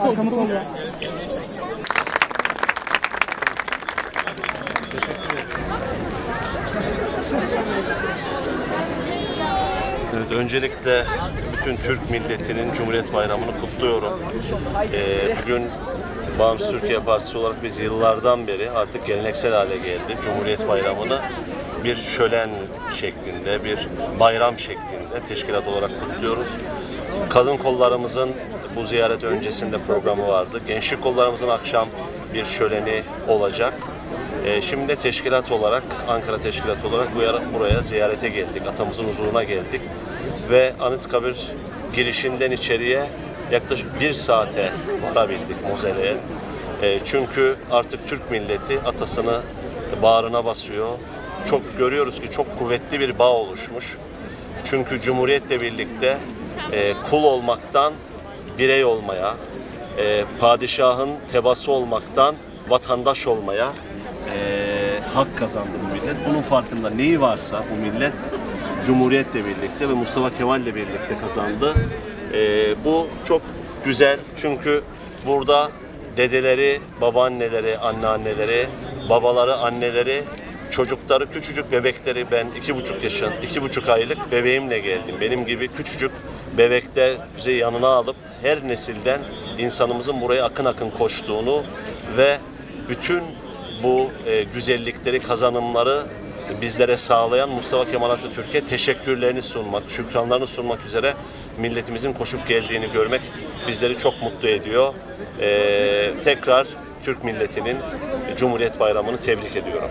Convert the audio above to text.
Arkamı kolla. Evet, öncelikle bütün Türk milletinin Cumhuriyet Bayramı'nı kutluyorum. Ee, bugün Bağımsız Türkiye Partisi olarak biz yıllardan beri artık geleneksel hale geldi. Cumhuriyet Bayramı'nı bir şölen şeklinde, bir bayram şeklinde teşkilat olarak kutluyoruz. Kadın kollarımızın bu ziyaret öncesinde programı vardı. Gençlik kollarımızın akşam bir şöleni olacak. Ee, şimdi de teşkilat olarak, Ankara teşkilat olarak buraya ziyarete geldik. Atamızın huzuruna geldik. Ve Anıtkabir girişinden içeriye yaklaşık bir saate varabildik Mozelle'ye. Ee, çünkü artık Türk milleti atasını bağrına basıyor. Çok görüyoruz ki çok kuvvetli bir bağ oluşmuş. Çünkü Cumhuriyet'le birlikte e, kul olmaktan birey olmaya, e, padişahın tebası olmaktan vatandaş olmaya e, hak kazandı bu millet. Bunun farkında neyi varsa bu millet Cumhuriyet'le birlikte ve Mustafa Kemal'le birlikte kazandı. E, bu çok güzel çünkü burada dedeleri, babaanneleri, anneanneleri, babaları, anneleri, çocukları, küçücük bebekleri ben iki buçuk yaşın, iki buçuk aylık bebeğimle geldim. Benim gibi küçücük bebekleri yanına alıp her nesilden insanımızın buraya akın akın koştuğunu ve bütün bu e, güzellikleri, kazanımları bizlere sağlayan Mustafa Kemal Atatürk'e teşekkürlerini sunmak, şükranlarını sunmak üzere milletimizin koşup geldiğini görmek bizleri çok mutlu ediyor. E, tekrar Türk milletinin Cumhuriyet Bayramı'nı tebrik ediyorum.